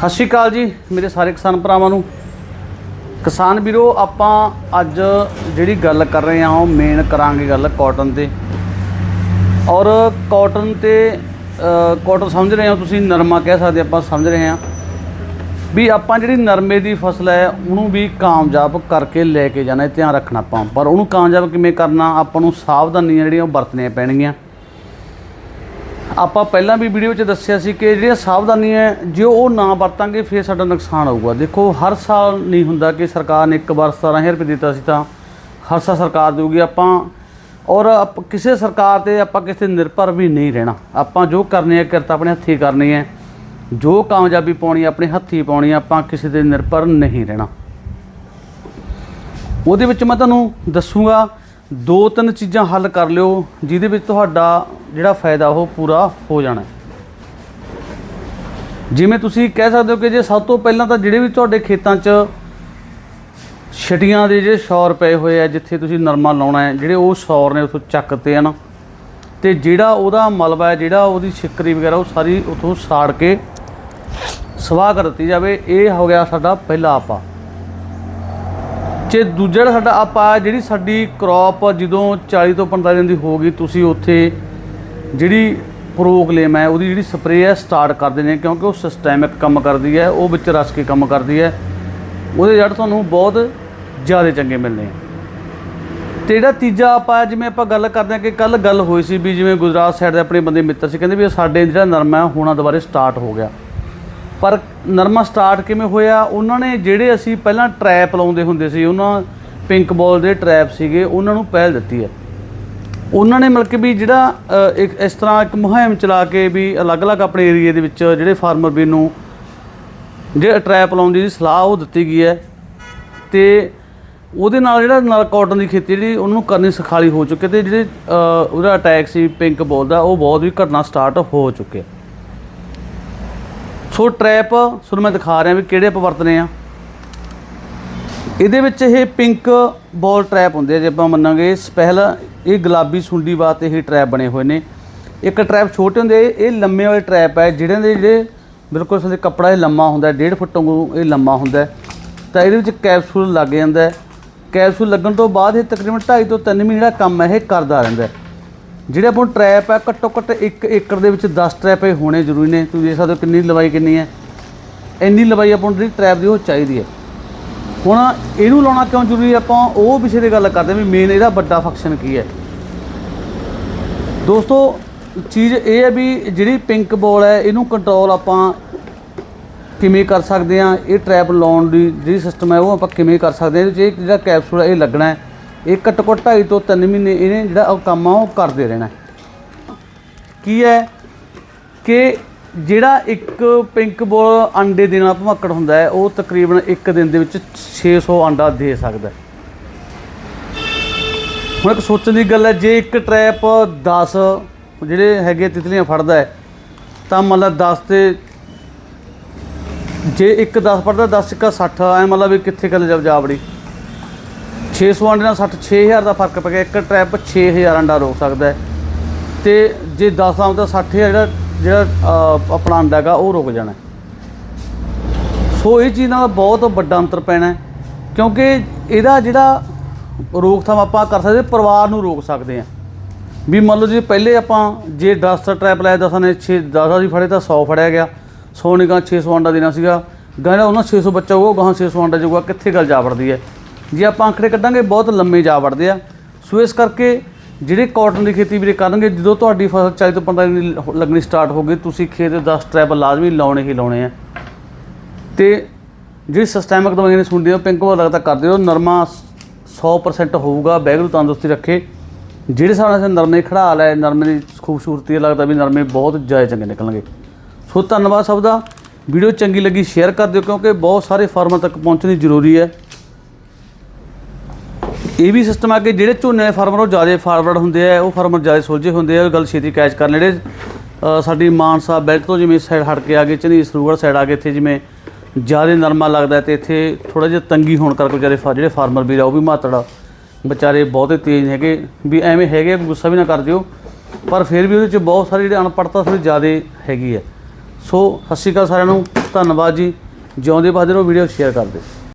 ਸਤਿ ਸ਼੍ਰੀ ਅਕਾਲ ਜੀ, ਮੇਰੇ ਸਾਰੇ ਕਿਸਾਨ ਭਰਾਵਾਂ ਨੂੰ। ਕਿਸਾਨ ਵੀਰੋ, ਆਪਾਂ ਅੱਜ ਜਿਹੜੀ ਗੱਲ ਕਰ ਰਹੇ ਹਾਂ, ਉਹ ਮੇਨ ਕਰਾਂਗੇ ਗੱਲ ਕਾਟਨ ਤੇ। ਔਰ ਕਾਟਨ ਤੇ ਕਾਟਨ ਸਮਝ ਰਹੇ ਹੋ ਤੁਸੀਂ, ਨਰਮਾ ਕਹਿ ਸਕਦੇ ਆਪਾਂ, ਸਮਝ ਰਹੇ ਹਾਂ। ਵੀ ਆਪਾਂ ਜਿਹੜੀ ਨਰਮੇ ਦੀ ਫਸਲ ਹੈ, ਉਹਨੂੰ ਵੀ ਕਾਮਯਾਬ ਕਰਕੇ ਲੈ ਕੇ ਜਾਣਾ ਧਿਆਨ ਰੱਖਣਾ ਆਪਾਂ। ਪਰ ਉਹਨੂੰ ਕਾਮਯਾਬ ਕਿਵੇਂ ਕਰਨਾ, ਆਪਾਂ ਨੂੰ ਸਾਵਧਾਨੀਆਂ ਜਿਹੜੀਆਂ ਉਹ ਵਰਤਣੀਆਂ ਪੈਣਗੀਆਂ। ਆਪਾਂ ਪਹਿਲਾਂ ਵੀ ਵੀਡੀਓ 'ਚ ਦੱਸਿਆ ਸੀ ਕਿ ਜਿਹੜੀਆਂ ਸਾਵਧਾਨੀਆਂ ਜੇ ਉਹ ਨਾ ਵਰਤਾਂਗੇ, ਫਿਰ ਸਾਡਾ ਨੁਕਸਾਨ ਹੋਊਗਾ। ਦੇਖੋ, ਹਰ ਸਾਲ ਨਹੀਂ ਹੁੰਦਾ ਕਿ ਸਰਕਾਰ ਨੇ ਇੱਕ ਵਾਰ 17000 ਰੁਪਏ ਦਿੱਤਾ ਸੀ ਤਾਂ ਹਰ ਸਾਲ ਸਰਕਾਰ ਦੇਊਗੀ। ਆਪਾਂ ਔਰ ਕਿਸੇ ਸਰਕਾਰ ਤੇ ਆਪਾਂ ਕਿਸੇ ਨਿਰਭਰ ਵੀ ਨਹੀਂ ਰਹਿਣਾ। ਆਪਾਂ ਜੋ ਕਰਨੀ ਹੈ, ਕਿਰਤ ਆਪਣੇ ਹੱਥੀਂ ਕਰਨੀ ਹੈ। ਜੋ ਕਾਮਯਾਬੀ ਪਾਉਣੀ ਆਪਣੇ ਹੱਥੀਂ ਪਾਉਣੀ ਹੈ, ਆਪਾਂ ਕਿਸੇ ਤੇ ਨਿਰਭਰ ਨਹੀਂ ਰਹਿਣਾ। ਉਹਦੇ ਵਿੱਚ ਮੈਂ ਤੁਹਾਨੂੰ ਦੱਸੂਗਾ ਦੋ ਤਿੰਨ ਚੀਜ਼ਾਂ ਹੱਲ ਕਰ ਲਿਓ, ਜਿਹਦੇ ਵਿੱਚ ਤੁਹਾਡਾ ਜਿਹੜਾ ਫਾਇਦਾ, ਉਹ ਪੂਰਾ ਹੋ ਜਾਣਾ ਜਿਵੇਂ ਤੁਸੀਂ ਕਹਿ ਸਕਦੇ ਹੋ ਕਿ ਜੇ ਸਭ ਤੋਂ ਪਹਿਲਾਂ ਤਾਂ ਜਿਹੜੇ ਵੀ ਤੁਹਾਡੇ ਖੇਤਾਂ 'ਚ ਛਟੀਆਂ ਦੇ ਜਿਹੜੇ ਸ਼ੌਰ ਪਏ ਹੋਏ ਆ, ਜਿੱਥੇ ਤੁਸੀਂ ਨਰਮਾ ਲਾਉਣਾ ਹੈ, ਜਿਹੜੇ ਉਹ ਸ਼ੌਰ ਨੇ ਉੱਥੋਂ ਚੱਕਤੇ ਹਨ ਤੇ ਜਿਹੜਾ ਉਹਦਾ ਮਲਬਾ ਹੈ, ਜਿਹੜਾ ਉਹਦੀ ਛਿੱਕਰੀ ਵਗੈਰਾ, ਉਹ ਸਾਰੀ ਉੱਥੋਂ ਸਾੜ ਕੇ ਸਵਾਹ ਕਰ ਦਿੱਤੀ ਜਾਵੇ, ਇਹ ਹੋ ਗਿਆ ਸਾਡਾ ਪਹਿਲਾ ਆਪਾ। ਜੇ ਦੂਜਾ ਜਿਹੜਾ ਸਾਡਾ ਆਪਾ ਜਿਹੜੀ ਸਾਡੀ ਕ੍ਰੌਪ ਜਦੋਂ 40 ਤੋਂ 45 ਦਿਨ ਦੀ ਹੋ ਗਈ, ਤੁਸੀਂ ਉੱਥੇ ਜਿਹੜੀ ਪ੍ਰੋਗਲੇਮ ਹੈ, ਉਹਦੀ ਜਿਹੜੀ ਸਪਰੇਅ ਹੈ ਸਟਾਰਟ ਕਰਦੇ ਨੇ ਕਿਉਂਕਿ ਉਹ ਸਿਸਟੈਮਿਕ ਕੰਮ ਕਰਦੀ ਹੈ, ਉਹ ਵਿੱਚ ਰਸ ਕੇ ਕੰਮ ਕਰਦੀ ਹੈ। ਉਹਦੇ ਜੜ ਤੁਹਾਨੂੰ ਬਹੁਤ ਜ਼ਿਆਦਾ ਚੰਗੇ ਮਿਲਨੇ ਆ। ਤੇ ਜਿਹੜਾ ਤੀਜਾ ਆਪਾ ਜਿਵੇਂ ਆਪਾਂ ਗੱਲ ਕਰਦੇ ਹਾਂ ਕਿ ਕੱਲ ਗੱਲ ਹੋਈ ਸੀ ਵੀ ਜਿਵੇਂ ਗੁਜਰਾਤ ਸਾਈਡ ਦੇ ਆਪਣੇ ਬੰਦੇ ਮਿੱਤਰ ਸੀ, ਕਹਿੰਦੇ ਵੀ ਸਾਡੇ ਜਿਹੜਾ ਨਰਮਾ ਹੈ, ਹੋਣਾ ਦੁਬਾਰੇ ਸਟਾਰਟ ਹੋ ਗਿਆ। ਪਰ ਨਰਮਾ ਸਟਾਰਟ ਕਿਵੇਂ ਹੋਇਆ? ਉਹਨਾਂ ਨੇ ਜਿਹੜੇ ਅਸੀਂ ਪਹਿਲਾਂ ਟਰੈਪ ਲਾਉਂਦੇ ਹੁੰਦੇ ਸੀ, ਉਹਨਾਂ ਪਿੰਕ ਬਾਲ ਦੇ ਟਰੈਪ ਸੀਗੇ, ਉਹਨਾਂ ਨੂੰ ਪਹਿਲ ਦਿੱਤੀ ਹੈ। ਉਹਨਾਂ ਨੇ ਮਿਲ ਕੇ ਵੀ ਜਿਹੜਾ ਇੱਕ ਇਸ ਤਰ੍ਹਾਂ ਇੱਕ ਮੁਹਿੰਮ ਚਲਾ ਕੇ ਵੀ ਅਲੱਗ-ਅਲੱਗ ਆਪਣੇ ਏਰੀਏ ਦੇ ਵਿੱਚ ਜਿਹੜੇ ਫਾਰਮਰ ਵੀ ਨੂੰ ਜਿਹੜੇ ਟਰੈਪ ਲਾਉਣ ਦੀ ਸਲਾਹ ਉਹ ਦਿੱਤੀ ਗਈ ਹੈ। ਤੇ ਉਹਦੇ ਨਾਲ ਜਿਹੜਾ ਨਾਲ ਕਾਟਨ ਦੀ ਖੇਤੀ ਜਿਹੜੀ ਉਹਨੂੰ ਕਰਨੀ ਸਖਾਲੀ ਹੋ ਚੁੱਕੀ ਤੇ ਜਿਹੜੇ ਉਹਦਾ ਅਟੈਕ ਸੀ ਪਿੰਕ ਬੋਲ ਦਾ, ਉਹ ਬਹੁਤ ਵੀ ਘਟਨਾ ਸਟਾਰਟ ਹੋ ਚੁੱਕਿਆ ਸੋ ਟਰੈਪ ਤੁਹਾਨੂੰ ਮੈਂ ਦਿਖਾ ਰਿਹਾ ਵੀ ਕਿਹੜੇ ਆਪਾਂ ਵਰਤਨੇ ਆ। ਇਹਦੇ ਵਿੱਚ ਇਹ ਪਿੰਕ ਬਾਲ ਟਰੈਪ ਹੁੰਦੇ ਆ, ਜੇ ਆਪਾਂ ਮੰਨਾਂਗੇ ਸਪਹਿਲ ਇਹ ਗੁਲਾਬੀ ਸੁੰਡੀ ਵਾਸਤੇ ਇਹ ਟਰੈਪ ਬਣੇ ਹੋਏ ਨੇ। ਇੱਕ ਟਰੈਪ ਛੋਟੇ ਹੁੰਦੇ, ਇਹ- ਲੰਮੇ ਵਾਲੇ ਟਰੈਪ ਹੈ ਜਿਹੜੇ ਦੇ ਜਿਹੜੇ ਬਿਲਕੁਲ ਸਾਡੇ ਕੱਪੜਾ ਇਹ ਲੰਮਾ ਹੁੰਦਾ 1.5 ਫੁੱਟ ਵਾਂਗੂ ਇਹ ਲੰਮਾ ਹੁੰਦਾ ਤਾਂ ਇਹਦੇ ਵਿੱਚ ਕੈਪਸੂਲ ਲੱਗ ਜਾਂਦਾ ਕੈਪਸੂਲ ਲੱਗਣ ਤੋਂ ਬਾਅਦ ਇਹ ਤਕਰੀਬਨ 2.5 ਤੋਂ 3 ਮਹੀਨੇ ਜਿਹੜਾ ਕੰਮ ਹੈ ਇਹ ਕਰਦਾ ਰਹਿੰਦਾ ਜਿਹੜੇ ਆਪਾਂ ਨੂੰ ਟਰੈਪ ਹੈ ਘੱਟੋ ਘੱਟ 1 ਏਕੜ ਦੇ ਵਿੱਚ 10 ਟਰੈਪ ਇਹ ਹੋਣੇ ਜ਼ਰੂਰੀ ਨੇ। ਤੁਸੀਂ ਦੇਖ ਸਕਦੇ ਹੋ ਕਿੰਨੀ ਲੰਬਾਈ ਕਿੰਨੀ ਹੈ। ਇੰਨੀ ਲੰਬਾਈ ਆਪਾਂ ਨੂੰ ਜਿਹੜੀ ਟਰੈਪ ਦੀ ਉਹ ਚਾਹੀਦੀ ਹੈ। ਹੁਣ ਇਹਨੂੰ ਲਾਉਣਾ ਕਿਉਂ ਜ਼ਰੂਰੀ ਆਪਾਂ ਉਹ ਵਿਸ਼ੇ ਦੀ ਗੱਲ ਕਰਦੇ ਹਾਂ ਵੀ ਮੇਨ ਇਹਦਾ ਵੱਡਾ ਫੰਕਸ਼ਨ ਕੀ ਹੈ। ਦੋਸਤੋ, ਚੀਜ਼ ਇਹ ਹੈ ਵੀ ਜਿਹੜੀ ਪਿੰਕ ਬੋਲ ਹੈ, ਇਹਨੂੰ ਕੰਟਰੋਲ ਆਪਾਂ ਕਿਵੇਂ ਕਰ ਸਕਦੇ ਹਾਂ? ਇਹ ਟਰੈਪ ਲਾਉਣ ਦੀ ਜਿਹੜੀ ਸਿਸਟਮ ਹੈ, ਉਹ ਆਪਾਂ ਕਿਵੇਂ ਕਰ ਸਕਦੇ ਹਾਂ? ਇਹਦੇ 'ਚ ਇਹ ਜਿਹੜਾ ਕੈਪਸੂਲ ਹੈ, ਇਹ ਲੱਗਣਾ ਹੈ। ਇਹ ਘੱਟੋ ਘੱਟ ਢਾਈ ਤੋਂ 3 ਮਹੀਨੇ ਇਹਨੇ ਜਿਹੜਾ ਉਹ ਕੰਮ ਆ, ਉਹ ਕਰਦੇ ਰਹਿਣਾ। ਕੀ ਹੈ ਕਿ ਜਿਹੜਾ ਇੱਕ ਪਿੰਕ ਬੋਲ ਅੰਡੇ ਦੇ ਨਾਲ ਭਮੱਕੜ ਹੁੰਦਾ ਹੈ, ਉਹ ਤਕਰੀਬਨ ਇੱਕ ਦਿਨ ਦੇ ਵਿੱਚ 600 ਅੰਡਾ ਦੇ ਸਕਦਾ ਹੁਣ ਇੱਕ ਸੋਚਣ ਦੀ ਗੱਲ ਹੈ, ਜੇ ਇੱਕ ਟਰੈਪ 10 ਜਿਹੜੇ ਹੈਗੇ ਤਿਤਲੀਆਂ ਫੜਦਾ ਹੈ, ਤਾਂ ਮੰਨ ਲਾ 10 ਤੇ ਜੇ ਇੱਕ 10 ਫੜਦਾ 10 ਇੱਕ 60 ਐ ਮਤਲਬ ਵੀ ਕਿੱਥੇ ਕੱਲ ਜਬ ਜਾਵੜੀ 600 ਅੰਡੇ ਨਾਲ 60 6000 ਦਾ ਫ਼ਰਕ ਪੈ ਗਿਆ, ਇੱਕ ਟਰੈਪ 6000 ਅੰਡਾ ਰੋਕ ਸਕਦਾ ਹੈ। ਤੇ ਜੇ 10 ਆਮ ਤਾਂ 60000 ਜਿਹੜਾ ਜਿਹੜਾ ਆਪਣਾ ਅੰਡਾ ਹੈਗਾ, ਉਹ ਰੁਕ ਜਾਣਾ ਸੋ ਇਹ ਚੀਜ਼ ਨਾਲ ਬਹੁਤ ਵੱਡਾ ਅੰਤਰ ਪੈਣਾ ਕਿਉਂਕਿ ਇਹਦਾ ਜਿਹੜਾ ਰੋਕਥਾਮ ਆਪਾਂ ਕਰ ਸਕਦੇ, ਪਰਿਵਾਰ ਨੂੰ ਰੋਕ ਸਕਦੇ ਹਾਂ। ਵੀ ਮੰਨ ਲਓ ਜੇ, ਪਹਿਲੇ ਆਪਾਂ ਜੇ 10 ਦਾ ਟਰੈਪ ਲਾਇਆ 10 ਨੇ 6 10 ਦੀ ਫੜੇ ਤਾਂ 100 ਫੜਿਆ ਗਿਆ। 100 ਨੇ ਗਾਂ 600 ਅੰਡਾ ਦੇਣਾ ਸੀਗਾ। ਗਾਂ ਜਿਹੜਾ ਉਹਨਾਂ 600 ਬੱਚਾ ਹੋਊਗਾ ਗਾਂ 600 ਅੰਡਾ ਜਾਊਗਾ ਕਿੱਥੇ ਗੱਲ ਜਾ ਵੜਦੀ ਹੈ? ਜੇ ਆਪਾਂ ਅੰਕੜੇ ਕੱਢਾਂਗੇ, ਬਹੁਤ ਲੰਮੇ ਜਾ ਵੜਦੇ ਆ। ਸੋ ਇਸ ਕਰਕੇ ਜਿਹੜੇ ਕਾਟਨ ਦੀ ਖੇਤੀ ਵੀਰੇ ਕਰਨਗੇ, ਜਦੋਂ ਤੁਹਾਡੀ ਫਸਲ 40 ਤੋਂ 45 ਦਿਨ ਲੱਗਣੀ ਸਟਾਰਟ ਹੋ ਗਈ, ਤੁਸੀਂ ਖੇਤ ਦੇ 10 ਟਰੈਪ ਲਾਜ਼ਮੀ ਲਾਉਣੇ ਹੀ ਲਾਉਣੇ ਆ। ਤੇ ਜਿਹੜੀ ਸਿਸਟੈਮਿਕ ਦਵਾਈਆਂ ਨੇ ਸੁਣਦੇ ਹੋ, ਪਿੰਕ ਵਾਲਾ ਲੱਗਦਾ ਕਰਦੇ ਹੋ ਨਰਮਾ 100% ਹੋਊਗਾ ਬੈਗ ਤੰਦਰੁਸਤੀ ਰੱਖੇ। ਜਿਹੜੇ ਹਿਸਾਬ ਨਾਲ ਨਰਮੇ ਖੜਾ ਲੈ ਨਰਮੇ ਦੀ ਖੂਬਸੂਰਤੀ ਦਾ ਲੱਗਦਾ ਵੀ ਨਰਮੇ ਬਹੁਤ ਜ਼ਿਆਦਾ ਚੰਗੇ ਨਿਕਲਣਗੇ। ਸੋ ਧੰਨਵਾਦ ਸਭ ਦਾ। ਵੀਡੀਓ ਚੰਗੀ ਲੱਗੀ, ਸ਼ੇਅਰ ਕਰ ਦਿਓ, ਕਿਉਂਕਿ ਬਹੁਤ ਸਾਰੇ ਫਾਰਮਾਂ ਤੱਕ ਪਹੁੰਚਣੀ ਜ਼ਰੂਰੀ ਹੈ। ਇਹ ਵੀ ਸਿਸਟਮ ਆ ਕਿ ਜਿਹੜੇ ਝੋਨੇ ਦੇ ਫਾਰਮਰ ਉਹ ਜ਼ਿਆਦਾ ਫਾਰਵਰਡ ਹੁੰਦੇ ਆ ਉਹ ਫਾਰਮਰ ਜ਼ਿਆਦਾ ਸੁਲਝੇ ਹੁੰਦੇ ਆ ਉਹ ਗੱਲ ਛੇਤੀ ਕੈਚ ਕਰਨ ਜਿਹੜੇ ਸਾਡੀ ਮਾਨਸਾ ਬੈਲਟ ਤੋਂ ਜਿਵੇਂ ਸਾਈਡ ਹਟ ਕੇ ਆ ਗਏ ਚਨੀ ਸਰੂਗੜ ਸਾਈਡ ਆ ਗਏ ਇੱਥੇ ਜਿਵੇਂ ਜ਼ਿਆਦਾ ਨਰਮਾ ਲੱਗਦਾ ਤੇ ਇੱਥੇ ਥੋੜਾ ਜਿਹਾ ਤੰਗੀ ਹੋਣ ਕਰਕੇ ਵਿਚਾਰੇ ਫਾ- ਜਿਹੜੇ ਫਾਰਮਰ ਵੀਰ ਆ ਉਹ ਵੀ ਮਾਤੜਾ ਵਿਚਾਰੇ ਬਹੁਤੇ ਤੇਜ਼ ਹੈਗੇ ਵੀ ਐਵੇਂ ਹੈਗੇ ਆ, ਗੁੱਸਾ ਵੀ ਨਾ ਕਰ ਦਿਓ ਪਰ ਫਿਰ ਵੀ ਉਹਦੇ ਚ ਬਹੁਤ ਸਾਰੇ ਜਿਹੜੇ ਅਨਪੜ੍ਹਤਾ ਥੋੜੀ ਜ਼ਿਆਦਾ ਹੈਗੀ ਹੈ ਸੋ ਸਤਿ ਸ਼੍ਰੀ ਅਕਾਲ ਸਾਰਿਆਂ ਨੂੰ ਧੰਨਵਾਦ ਜੀ। ਜਿਉਂਦੇ ਬਾਦਰ ਉਹ ਵੀਡੀਓ ਸ਼ੇਅਰ ਕਰ ਦਿਓ